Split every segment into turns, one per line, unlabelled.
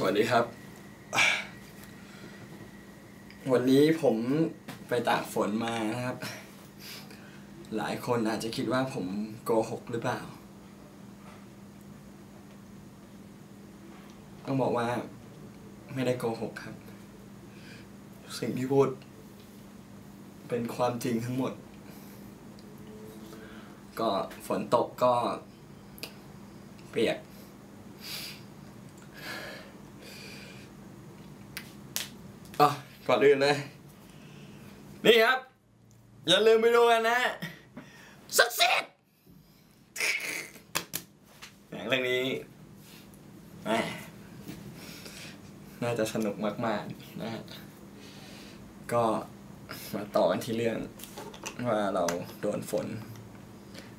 สวัสดีครับ วันนี้ผมไปตากฝนมานะครับ หลายคนอาจจะคิดว่าผมโกหกหรือเปล่า ต้องบอกว่าไม่ได้โกหกครับ สิ่งที่พูด เป็นความจริงทั้งหมด ก็ฝนตกก็เปียก อะก่อนอื่นเลย นี่ครับ อย่าลืมไปดูกันนะสักเซตหนังเรื่องนี้ น่าจะสนุกมากๆนะฮะก็มาต่อกันที่เรื่องว่าเราโดนฝน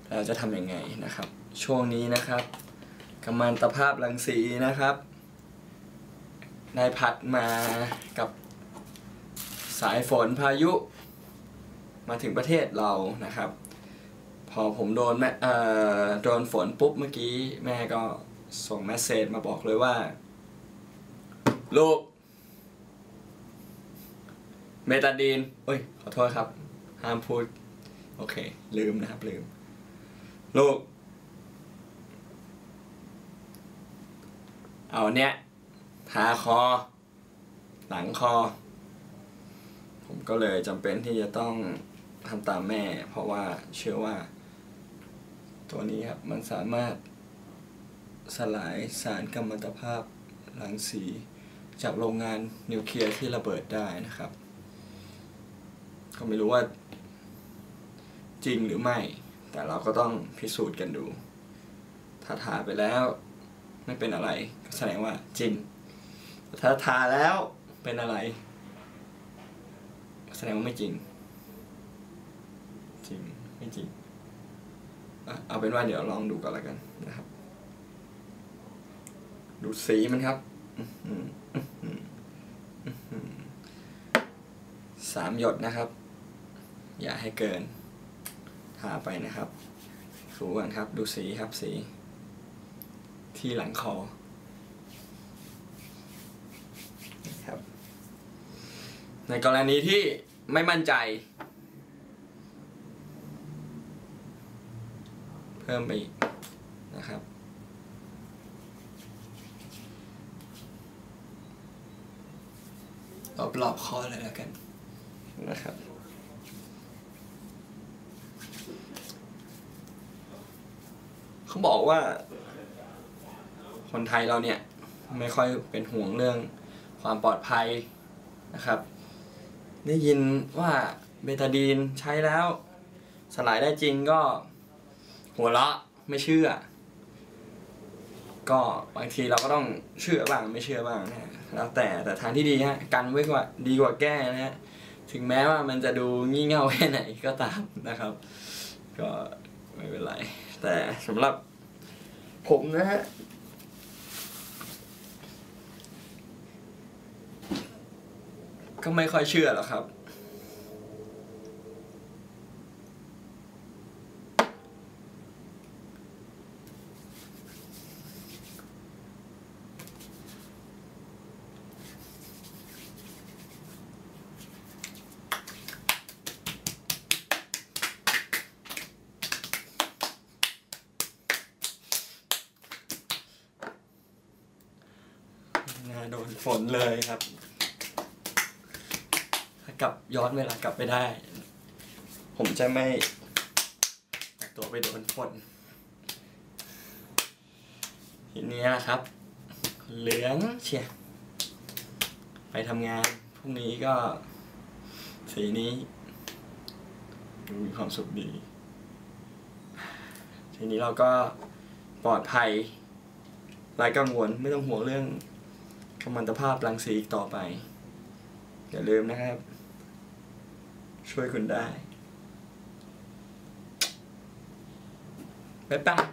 เราจะทำยังไงนะครับ ช่วงนี้นะครับกัมมันตภาพรังสีนะครับ ได้พัดมากับ สายฝนพายุมาถึงประเทศเรานะครับ พอผมโดนแม่เอ่อโดนฝนปุ๊บเมื่อกี้แม่ก็ส่งแมสเซจมาบอกเลยว่า ลูก เมตาดีนเอ้ย ขอโทษครับ ห้ามพูด โอเค ลืมนะครับ ลืม ลูก เอาเนี้ยทาคอ หลังคอ ผมก็เลยจำเป็นที่จะต้องทำตามแม่ เพราะว่าเชื่อว่า ตัวนี้ครับมันสามารถสลายสารกัมมันตภาพรังสี จากโรงงานนิวเคลียร์ที่ระเบิดได้นะครับ ก็ไม่รู้ว่า จริงหรือไม่ แต่เราก็ต้องพิสูจน์กันดู ถ้าทาไปแล้วไม่เป็นอะไร ก็แสดงว่าจริง ถ้าทาแล้วเป็นอะไร แสดงว่าไม่จริง จริง ไม่จริง เอาเป็นว่าเดี๋ยวลองดูกันล้วกันนะครับ ดูสีมันครับสามหยดนะครับ อย่าให้เกินทาไปนะครับถูกันครับ ดูสีครับสี ที่หลังคอครับในกรณีที่ ไม่มั่นใจ เพิ่มไปอีกนะครับ รอบรอบคอเลยแล้วกันนะครับ เขาบอกว่า คนไทยเราเนี่ย ไม่ค่อยเป็นห่วงเรื่องความปลอดภัยนะครับ ได้ยินว่าเบตาดีนใช้แล้ว สลายได้จริงก็ หัวเราะไม่เชื่อ ก็บางทีเราก็ต้องเชื่อบ้างไม่เชื่อบ้างนะฮะแล้วแต่แต่ทางที่ดีฮะกันไว้กว่าดีกว่าแก้นะฮะถึงแม้ว่ามันจะดูงี่เง่าแค่ไหนก็ตามนะครับ ก็ไม่เป็นไร แต่สำหรับผมนะฮะ ก็ไม่ค่อยเชื่อหรอกครับนาโดนฝนเลยครับ ถ้ากลับย้อนเวลากลับไปได้ ผมจะไม่ตัวไปโดนฝนทีนี้นะครับ เหลืองเชียร์ไปทำงานพรุ่งนี้ก็สีนี้ดูมีความสุขดี ทีนี้เราก็ปลอดภัยไร้กังวลไม่ต้องห่วงเรื่องกัมมันตภาพรังสีอีกต่อไป อย่าลืมนะครับ ช่วยคุณได้บ๊ายบาย